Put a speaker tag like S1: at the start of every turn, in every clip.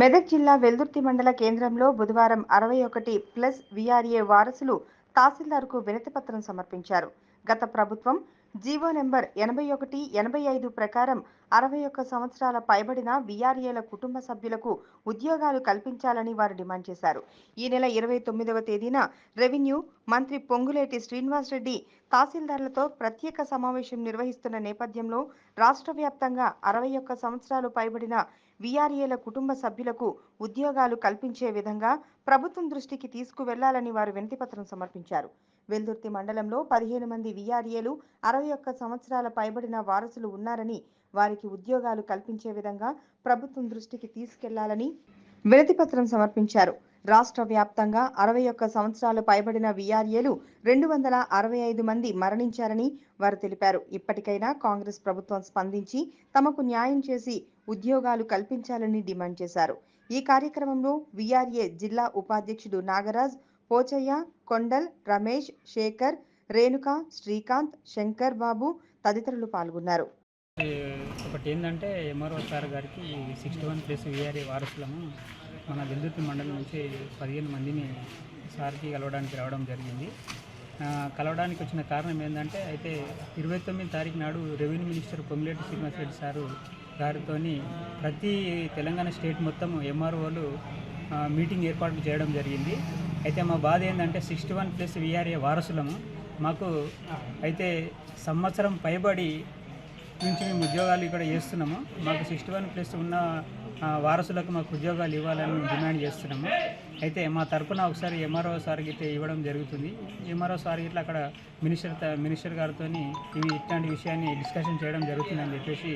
S1: మెదక్ జిల్లా వెల్దుర్తి మండల కేంద్రంలో బుధవారం అరవై ఒకటి ప్లస్ విఆర్ఏ వారసులు తహసీల్దార్కు వినతిపత్రం సమర్పించారు. గత ప్రభుత్వం జీవో నెంబర్ ఎనభై ఒకటి ఎనభై ఐదు ప్రకారం అరవై ఒక్క సంవత్సరాల పైబడిన విఆర్ఏల కుటుంబ సభ్యులకు ఉద్యోగాలు కల్పించాలని వారు డిమాండ్ చేశారు. ఈ నెల ఇరవై తొమ్మిదవ తేదీన రెవెన్యూ మంత్రి పొంగులేటి శ్రీనివాసరెడ్డి తహసీల్దార్లతో ప్రత్యేక సమావేశం నిర్వహిస్తున్న నేపథ్యంలో రాష్ట్ర వ్యాప్తంగా అరవై ఒక్క సంవత్సరాలు పైబడిన వీఆర్ఏల కుటుంబ సభ్యులకు ఉద్యోగాలు కల్పించే విధంగా ప్రభుత్వం దృష్టికి తీసుకువెళ్ళాలని వారు వినతిపత్రం సమర్పించారు. వెల్దుర్తి మండలంలో పదిహేను మంది విఆర్ఏలు అరవై ఒక్క సంవత్సరాల పైబడిన వారసులు ఉన్నారని వారికి ఉద్యోగాలు కల్పించే విధంగా ప్రభుత్వం దృష్టికి తీసుకెళ్ళాలని వినతిపత్రం సమర్పించారు. రాష్ట్ర వ్యాప్తంగా అరవై ఒక్క సంవత్సరాలు పైబడిన విఆర్ఏలు రెండు వందల అరవై ఐదు మంది మరణించారని వారు తెలిపారు. ఇప్పటికైనా కాంగ్రెస్ ప్రభుత్వం స్పందించి తమకు న్యాయం చేసి ఉద్యోగాలు కల్పించాలని డిమాండ్ చేశారు. ఈ కార్యక్రమంలో విఆర్ఏ జిల్లా ఉపాధ్యక్షుడు నాగరాజ్ పోచయ్య కొండల్ రమేష్ శేఖర్ రేణుక శ్రీకాంత్ శంకర్ బాబు తదితరులు పాల్గొన్నారు.
S2: ఒకటి ఏంటంటే ఎంఆర్ఓ సార్ గారికి సిక్స్టీ వన్ ప్లస్ విఆర్ఏ వారసులము మన విద్యుత్ మండలం నుంచి పదిహేను మందిని సార్కి కలవడానికి రావడం జరిగింది. కలవడానికి వచ్చిన కారణం ఏంటంటే అయితే ఇరవై తొమ్మిది తారీఖు నాడు revenue minister Ponguleti Srinivasareddy sir గారితో ప్రతి తెలంగాణ స్టేట్ మొత్తం ఎంఆర్ఓలు మీటింగ్ ఏర్పాటు చేయడం జరిగింది. అయితే మా బాధ ఏంటంటే సిక్స్టీ వన్ ప్లస్ విఆర్ఏ వారసులము. మాకు అయితే సంవత్సరం పైబడి నుంచి మేము ఉద్యోగాలు ఇక్కడ చేస్తున్నాము. మాకు సిక్స్టీ వన్ ప్లస్ ఉన్న వారసులకు మాకు ఉద్యోగాలు ఇవ్వాలని మేము డిమాండ్ చేస్తున్నాము. అయితే మా తరఫున ఒకసారి ఎంఆర్ఓ సార్ గిట్ట ఇవ్వడం జరుగుతుంది. ఎంఆర్ఓ సార్ గిట్లా అక్కడ మినిస్టర్ మినిస్టర్ గారితో ఇవి ఇట్లాంటి విషయాన్ని డిస్కషన్ చేయడం జరుగుతుందని చెప్పేసి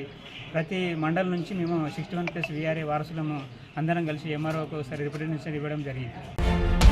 S2: ప్రతి మండలం నుంచి మేము సిక్స్టీ వన్ ప్లస్ విఆర్ఏ వారసులము అందరం కలిసి ఎంఆర్ఓకి ఒకసారి రిప్రజెంటేషన్ ఇవ్వడం జరిగింది.